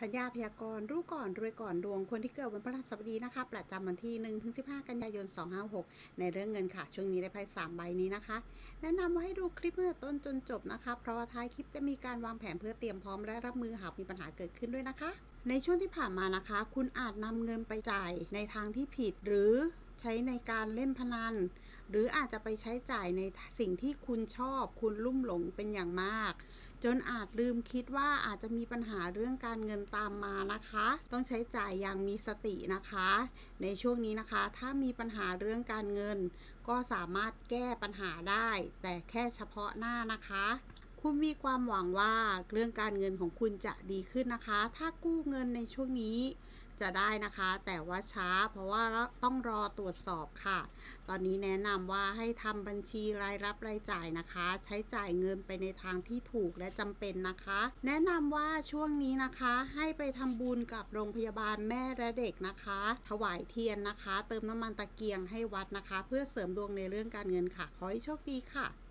ธัญญาพยากรณ์รู้ก่อนรวยก่อนดวงคนที่เกิดวันพฤหัสบดีนะคะ ประจำวันที่1ถึง15 กันยายน 256 ในเรื่องเงินค่ะ ช่วงนี้ได้ไพ่3ใบนี้นะคะ แนะนำว่าให้ดูคลิปเมื่อต้นจนจบนะคะ เพราะว่าท้ายคลิปจะมีการวางแผนเพื่อเตรียมพร้อมและรับมือหากมีปัญหาเกิดขึ้นด้วยนะคะ ในช่วงที่ผ่านมานะคะ คุณอาจนำเงินไปจ่ายในทางที่ผิดหรือ ใช้ในการเล่นพนัน หรืออาจจะไปใช้จ่ายในสิ่งที่คุณชอบ คุณลุ่มหลงเป็นอย่างมาก จนอาจลืมคิดว่าอาจจะมีปัญหาเรื่องการเงินตามมานะคะ ต้องใช้จ่ายอย่างมีสตินะคะ ในช่วงนี้นะคะ ถ้ามีปัญหาเรื่องการเงิน ก็สามารถแก้ปัญหาได้ แต่แค่เฉพาะหน้านะคะ คุณมีความหวังว่าเรื่องการเงินของคุณจะดีขึ้นนะคะ ถ้ากู้เงินในช่วงนี้จะได้นะคะ แต่ว่าช้าเพราะว่าต้องรอตรวจสอบค่ะ ตอนนี้แนะนำว่าให้ทำบัญชีรายรับรายจ่ายนะคะ ใช้จ่ายเงินไปในทางที่ถูกและจำเป็นนะคะ แนะนำว่าช่วงนี้นะคะ ให้ไปทำบุญกับโรงพยาบาลแม่และเด็กนะคะ ถวายเทียนนะคะ เติมน้ำมันตะเกียงให้วัดนะคะ เพื่อเสริมดวงในเรื่องการเงินค่ะ ขอให้โชคดีค่ะ